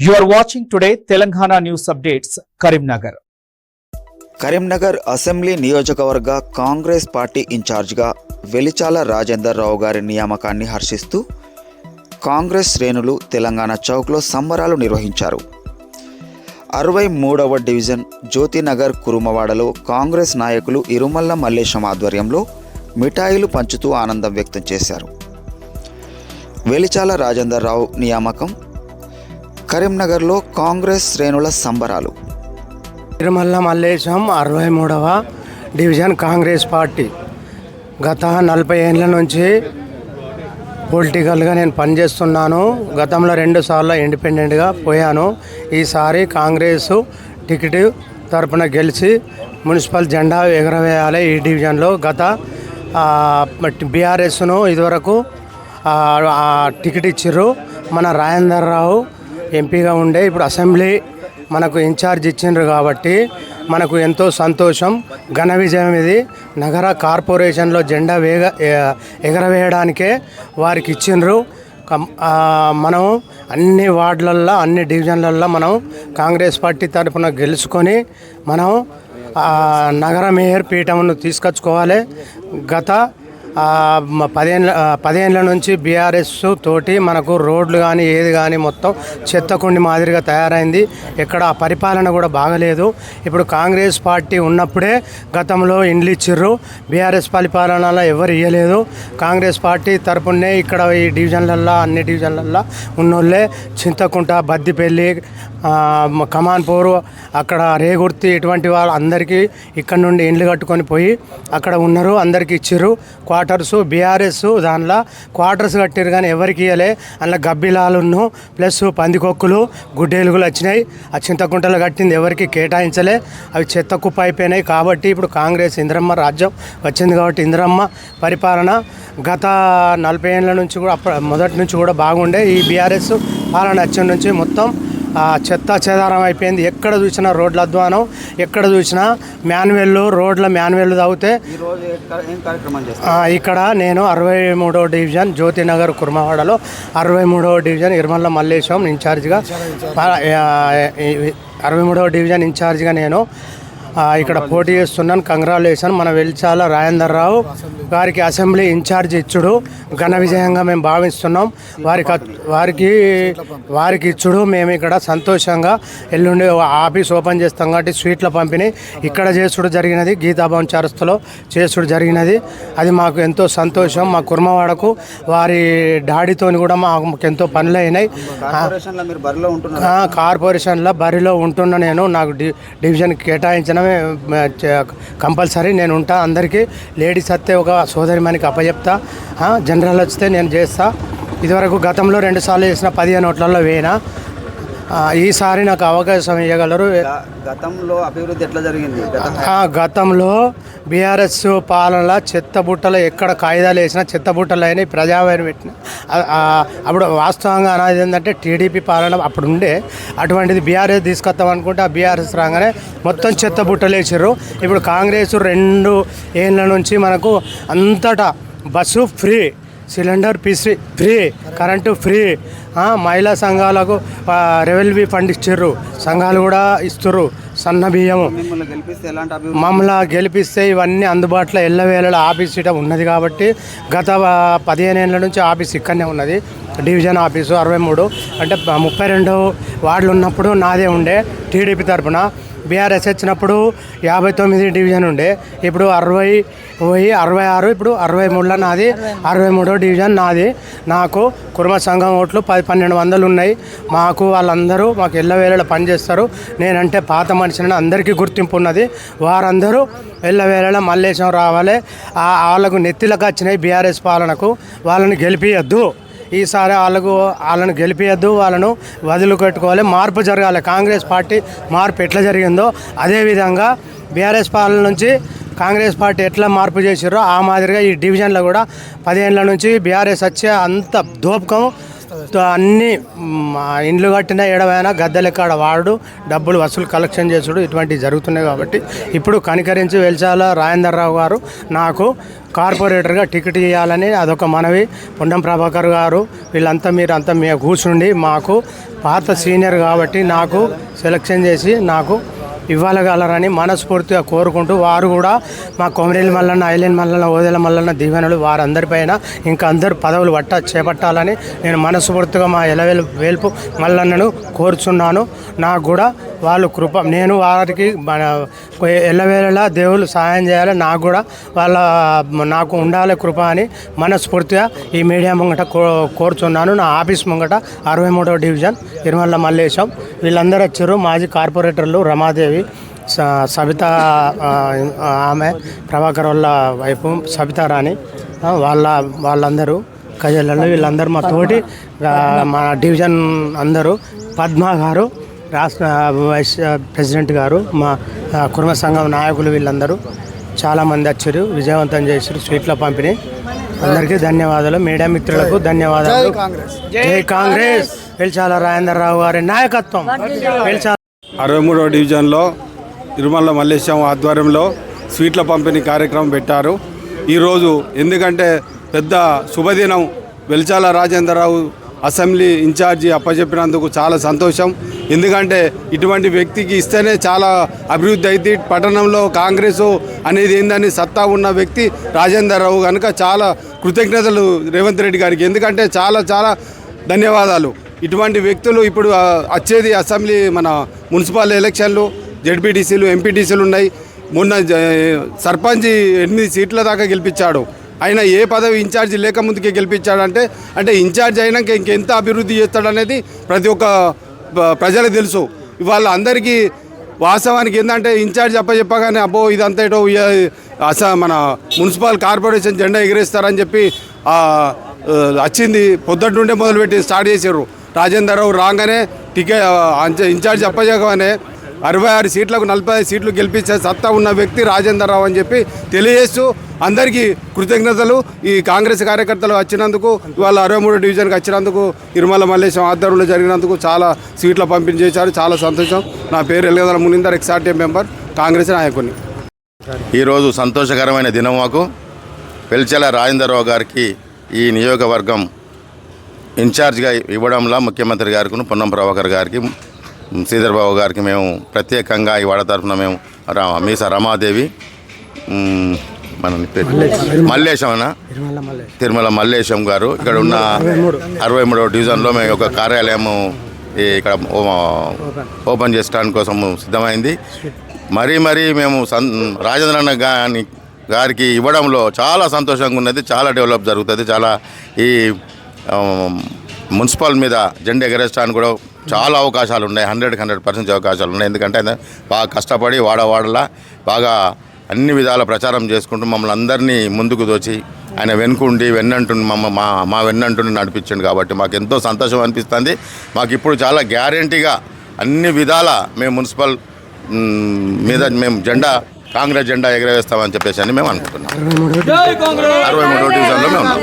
You are watching today Telangana news updates Karimnagar Karimnagar assembly నియోజకవర్గ Congress party ఇన్ఛార్జ్గా వెలిచాల రాజేందర్ రావు గారి నియామకాన్ని హర్షిస్తూ కాంగ్రెస్ శ్రేణులు తెలంగాణ చౌక్లో సంబరాలు నిర్వహించారు. అరవై మూడవ డివిజన్ జ్యోతినగర్ కురుమవాడలో కాంగ్రెస్ నాయకులు ఇరుమల్ల మల్లేశం ఆధ్వర్యంలో మిఠాయిలు పంచుతూ ఆనందం వ్యక్తం చేశారు. వెలిచాల రాజేందర్ రావు నియామకం కరీంనగర్లో కాంగ్రెస్ శ్రేణుల సంబరాలు. తిరుమల మల్లేశం అరవై మూడవ డివిజన్ కాంగ్రెస్ పార్టీ. గత నలభై ఏళ్ళ నుంచి పొలిటికల్గా నేను పనిచేస్తున్నాను. గతంలో రెండు సార్లు ఇండిపెండెంట్గా పోయాను. ఈసారి కాంగ్రెస్ టికెట్ తరపున గెలిచి మున్సిపల్ జెండా ఎగరవేయాలి ఈ డివిజన్లో. గత బీఆర్ఎస్ను ఇదివరకు టికెట్ ఇచ్చిర్రు మన రాజేందర్ రావు. ఎంపీగా ఉండే ఇప్పుడు అసెంబ్లీ మనకు ఇన్ఛార్జ్ ఇచ్చిండ్రు కాబట్టి మనకు ఎంతో సంతోషం. ఘన విజయం ఇది. నగర కార్పొరేషన్లో జెండా వేగ ఎగరవేయడానికే వారికి ఇచ్చిండ్రు. మనం అన్ని వార్డులల్లో అన్ని డివిజన్లల్లో మనం కాంగ్రెస్ పార్టీ తరఫున గెలుచుకొని మనం నగర మేయర్ పీఠమును తీసుకొచ్చుకోవాలి. గత పదేళ్ళ ఆ, పదేళ్ళ నుంచి బీఆర్ఎస్ తోటి మనకు రోడ్లు కానీ ఏది కానీ మొత్తం చెత్తకుండి మాదిరిగా తయారైంది. ఎక్కడ పరిపాలన కూడా బాగలేదు. ఇప్పుడు కాంగ్రెస్ పార్టీ ఉన్నప్పుడే గతంలో ఇండ్లు ఇచ్చిర్రు. బీఆర్ఎస్ పరిపాలనలో ఎవరు ఇవ్వలేదు కాంగ్రెస్ పార్టీ తరపునే ఇక్కడ ఈ డివిజన్లల్లో అన్ని డివిజన్లల్లో ఉన్నోళ్ళే చింతకుంట బద్దిపల్లి కమాన్పూర్ అక్కడ రేగుర్తి ఇటువంటి వాళ్ళు అందరికీ ఇక్కడ నుండి ఇండ్లు కట్టుకొని పోయి అక్కడ ఉన్నారు అందరికీ ఇచ్చిర్రు. క్వార్టర్స్ బీఆర్ఎస్ దానిలో క్వార్టర్స్ కట్టారు కానీ ఎవరికి ఇవ్వలే అందులో గబ్బిలాలును ప్లస్ పందికొక్కులు గుడ్డేలుగులు వచ్చినాయి. ఆ చింతకుంటలు కట్టింది ఎవరికి కేటాయించలే. అవి చెత్త కుప్ప అయిపోయినాయి కాబట్టి ఇప్పుడు కాంగ్రెస్ ఇంద్రమ్మ రాజ్యం వచ్చింది కాబట్టి ఇంద్రమ్మ పరిపాలన గత నలభై ఏళ్ళ నుంచి కూడా అప్పుడు మొదటి నుంచి కూడా బాగుండే. ఈ బీఆర్ఎస్ పాలన వచ్చిన నుంచి మొత్తం చెత్త చెదారం అయిపోయింది. ఎక్కడ చూసినా రోడ్ల అధ్వానం ఎక్కడ చూసినా మాన్యువల్ రోడ్ల మాన్యువల్ తాగితే ఇక్కడ నేను అరవై మూడో డివిజన్ జ్యోతినగర్ కుర్మవాడలో అరవై మూడవ డివిజన్ ఇర్మల్ల మల్లేశం ఇన్ఛార్జిగా అరవై మూడవ డివిజన్ ఇన్ఛార్జిగా నేను ఇక్కడ పోటీ చేస్తున్నాను. కంగ్రాచులేషన్. మన వెల్చాల రాజేందర్ రావు గారికి అసెంబ్లీ ఇన్ఛార్జ్ ఇచ్చుడు. ఘన విజయంగా మేము భావిస్తున్నాం. వారికి వారికి వారికి ఇచ్చుడు. మేము ఇక్కడ సంతోషంగా ఎల్లుండి ఆఫీస్ ఓపెన్ చేస్తాం కాబట్టి స్వీట్ల పంపిణీ ఇక్కడ చేసుడు జరిగినది. గీతాభవన్ చరస్తులో చేసుడు జరిగినది. అది మాకు ఎంతో సంతోషం. మా కుర్మవాడకు వారి డాడీతోని కూడా మాకు ఎంతో పనులు అయినాయి. కార్పొరేషన్లో బరిలో ఉంటున్న నేను. నాకు డి డివిజన్ కేటాయించడమే మ, చ- కంపల్సరీ నేను ఉంటా అందరికీ. లేడీస్ వస్తే ఒక సోదరి మనకి అప్పచెప్తా జనరల్ వస్తే నేను చేస్తా. ఇదివరకు గతంలో రెండు సార్లు చేసిన పదిహేను ఓట్లలో వేయినా? ఈసారి నాకు అవకాశం ఇవ్వగలరు గతంలో అభివృద్ధి ఎట్లా జరిగింది? గతంలో బీఆర్ఎస్ పాలనలో చెత్తబుట్టలు ఎక్కడ కాగితాలు వేసినా చెత్త బుట్టలు అయినాయి పెట్టిన. అప్పుడు వాస్తవంగా అనేది ఏంటంటే టీడీపీ పాలన అప్పుడు ఉండే అటువంటిది బీఆర్ఎస్ తీసుకొస్తాం అనుకుంటే ఆ బీఆర్ఎస్ రాగానే మొత్తం చెత్త బుట్టలు వేసారు ఇప్పుడు కాంగ్రెస్ రెండు ఏళ్ళ నుంచి మనకు అంతటా బస్సు ఫ్రీ సిలిండర్ పిసి ఫ్రీ కరెంటు ఫ్రీ మహిళా సంఘాలకు రెవెల్వీ రెవెన్యూ ఫండ్ ఇచ్చిర్రు. సంఘాలు కూడా ఇస్తుర్రు. సన్న బియ్యము మిమ్మల్ని గెలిపిస్తే ఇవన్నీ అందుబాటులో ఎల్లవేళలో ఆఫీస్ ఇట ఉన్నది కాబట్టి గత పదిహేను ఏళ్ళ నుంచి ఆఫీస్ ఇక్కడనే ఉన్నది. డివిజన్ ఆఫీసు అరవై మూడు. అంటే ముప్పై రెండు వార్డులు ఉన్నప్పుడు నాదే ఉండే టీడీపీ తరపున. బీఆర్ఎస్ వచ్చినప్పుడు యాభై తొమ్మిది డివిజన్ ఉండే. ఇప్పుడు అరవై పోయి అరవై ఆరు ఇప్పుడు అరవై మూడులో నాది అరవై మూడో డివిజన్ నాది. నాకు కుర్మ సంఘం ఓట్లు పది పన్నెండు వందలు ఉన్నాయి. మాకు వాళ్ళందరూ మాకు ఎల్లవేళలో పనిచేస్తారు. నేనంటే పాత మనిషిని అందరికీ గుర్తింపు ఉన్నది. వారందరూ ఎల్లవేళ మల్లేశం రావాలి. వాళ్ళకు నెత్తిలకు వచ్చినాయి బీఆర్ఎస్ పాలనకు. వాళ్ళని గెలిపియద్దు. ఈసారి వాళ్ళకు వాళ్ళను గెలిపియద్దు వాళ్ళను వదిలిపెట్టుకోవాలి మార్పు జరగాలి. కాంగ్రెస్ పార్టీ మార్పు ఎట్లా జరిగిందో అదేవిధంగా బీఆర్ఎస్ పాలన నుంచి కాంగ్రెస్ పార్టీ ఎట్లా మార్పు చేసారో ఆ మాదిరిగా ఈ డివిజన్లో కూడా పదిహేనుల నుంచి బీఆర్ఎస్ వచ్చే అంత దోపకం అన్ని ఇండ్లు కట్టిన ఏడవైనా గద్దెల కాడ వాడు డబ్బులు వసూలు కలెక్షన్ చేసుడు ఇటువంటివి జరుగుతున్నాయి కాబట్టి ఇప్పుడు కనికరించి వెల్చాల రాజేందర్ రావు గారు. నాకు కార్పొరేటర్గా టికెట్ ఇవ్వాలని అదొక మనవి. పొన్నం ప్రభాకర్ గారు వీళ్ళంతా మీరు అంతా మీ కూర్చుండి మాకు పాత సీనియర్ కాబట్టి నాకు సెలక్షన్ చేసి నాకు ఇవ్వగలరని మనస్ఫూర్తిగా కోరుకుంటూ వారు కూడా మా కొమరేలి మల్లన్న ఐలెన్ మల్లన్న ఓదెల మల్లన్న దీవెనలు వారందరిపైన ఇంకా అందరు పదవులు పట్ట చేపట్టాలని నేను మనస్ఫూర్తిగా మా ఎలవేలు వేల్పు మల్లన్నను కోరుచున్నాను. నాకు కూడా వాళ్ళు కృప నేను వారికి మన ఎల్లవేళలా దేవుళ్ళు సహాయం చేయాలి నాకు కూడా వాళ్ళ నాకు ఉండాలి కృప అని మనస్ఫూర్తిగా ఈ మీడియా ముంగట కో కోరుచున్నాను. నా ఆఫీస్ ముంగట అరవై మూడవ డివిజన్ ఇరుమల్ల మల్లేశం. వీళ్ళందరూ వచ్చారు. మాజీ కార్పొరేటర్లు రమాదేవి స- సబిత ఆమె ప్రభాకర్ వాళ్ళ వైపు సబితా రాణి వాళ్ళ వాళ్ళందరూ కజలలో వీళ్ళందరూ మా తోటి మా డివిజన్ అందరూ పద్మ గారు రాష్ట్ర వైస్ ప్రెసిడెంట్ గారు మా కుటుంబ సంఘం నాయకులు వీళ్ళందరూ చాలామంది వచ్చారు విజయవంతం చేశారు స్వీట్ల పంపిణీ. అందరికీ ధన్యవాదాలు. మీడియా మిత్రులకు ధన్యవాదాలు. జై కాంగ్రెస్. వెల్చాల రాజేందర్ రావు గారి నాయకత్వం. వెల్చాల అరవై మూడవ డివిజన్లో తిరుమల మల్లేశం ఆధ్వర్యంలో స్వీట్ల పంపిణీ కార్యక్రమం పెట్టారు. ఈరోజు ఎందుకంటే పెద్ద శుభదినం వెల్చాల రాజేంద్రరావు అసెంబ్లీ ఇన్ఛార్జి అప్పచెప్పినందుకు చాలా సంతోషం. ఎందుకంటే ఇటువంటి వ్యక్తికి ఇస్తేనే చాలా అభివృద్ధి అయితే పట్టణంలో కాంగ్రెస్ అనేది ఏందని సత్తా ఉన్న వ్యక్తి రాజేంద్రరావు కనుక చాలా కృతజ్ఞతలు రేవంత్ రెడ్డి గారికి. ఎందుకంటే చాలా చాలా ధన్యవాదాలు. ఇటువంటి వ్యక్తులు ఇప్పుడు వచ్చేది అసెంబ్లీ మన మున్సిపల్ ఎలక్షన్లు జడ్పీటీసీలు ఎంపీటీసీలు ఉన్నాయి. మొన్న సర్పంచ్ ఎనిమిది సీట్ల దాకా గెలిపించాడు. ఆయన ఏ పదవి ఇన్ఛార్జ్ లేక ముందుకే గెలిపించాడంటే అంటే ఇన్ఛార్జ్ అయినాక ఇంకెంత అభివృద్ధి చేస్తాడనేది ప్రతి ఒక్క ప్రజలకు తెలుసు. ఇవాళ అందరికీ వాస్తవానికి ఏంటంటే ఇన్ఛార్జ్ అప్పచెప్పగానే అబ్బో ఇదంతా ఏటో అస మన మున్సిపల్ కార్పొరేషన్ జెండా ఎగిరేస్తారని చెప్పి వచ్చింది పొద్దుటి నుండే మొదలుపెట్టి స్టార్ట్ చేశారు. రాజేందర్ రావు రాగానే టికెట్ ఇన్ఛార్జ్ అప్పచెప్పగానే అరవై ఆరు సీట్లకు నలభై ఐదు సీట్లు గెలిపించే సత్తా ఉన్న వ్యక్తి రాజేందర్ రావు అని చెప్పి తెలియజేస్తూ అందరికీ కృతజ్ఞతలు. ఈ కాంగ్రెస్ కార్యకర్తలు వచ్చినందుకు ఇవాళ అరవై మూడు డివిజన్కి వచ్చినందుకు తిరుమల మల్లేశం ఆధ్వర్యంలో జరిగినందుకు చాలా సీట్లు పంపిణీ చేశారు. చాలా సంతోషం. నా పేరు ఎల్గదల మునిందర్ ఎక్సార్టీఎం మెంబర్ కాంగ్రెస్ నాయకుని. ఈరోజు సంతోషకరమైన దినం మాకు. పెల్చెల రాజేంద్రరావు గారికి ఈ నియోజకవర్గం ఇన్ఛార్జ్గా ఇవ్వడంలో ముఖ్యమంత్రి గారికి పొన్నం ప్రభాకర్ గారికి శ్రీధర్ బాబు గారికి మేము ప్రత్యేకంగా ఈ వాడ తరఫున మేము మీస రమాదేవి మన మల్లేశమనా తిరుమల మల్లె తిరుమల మల్లేశం గారు. ఇక్కడ ఉన్న అరవై మూడవ డివిజన్లో మేము ఒక కార్యాలయము ఇక్కడ ఓపెన్. చేసుకోవడానికి కోసం సిద్ధమైంది. మరీ మరీ మేము సన్ రాజేంద్ర గాని గారికి ఇవ్వడంలో చాలా సంతోషంగా ఉన్నది చాలా డెవలప్ జరుగుతుంది చాలా ఈ మున్సిపల్ మీద జెండా ఎగరేయడానికి కూడా చాలా అవకాశాలు ఉన్నాయి. హండ్రెడ్కి హండ్రెడ్ పర్సెంట్ అవకాశాలు ఉన్నాయి. ఎందుకంటే బాగా కష్టపడి వాడవాడలా బాగా అన్ని విధాల ప్రచారం చేసుకుంటూ మమ్మల్ని అందరినీ ముందుకు దోచి ఆయన వెనుకుండి వెన్నంటుండి మమ్మ మా మా వెన్నంటుండి నడిపించండి కాబట్టి మాకు ఎంతో సంతోషం అనిపిస్తుంది. మాకు ఇప్పుడు చాలా గ్యారంటీగా అన్ని విధాల మేము మున్సిపల్ మీద మేము జెండా కాంగ్రెస్ జెండా ఎగరవేస్తామని చెప్పేసి అని మేము అనుకుంటున్నాం. అరవై మూడో డివిజన్లో మేము ఉన్నాం.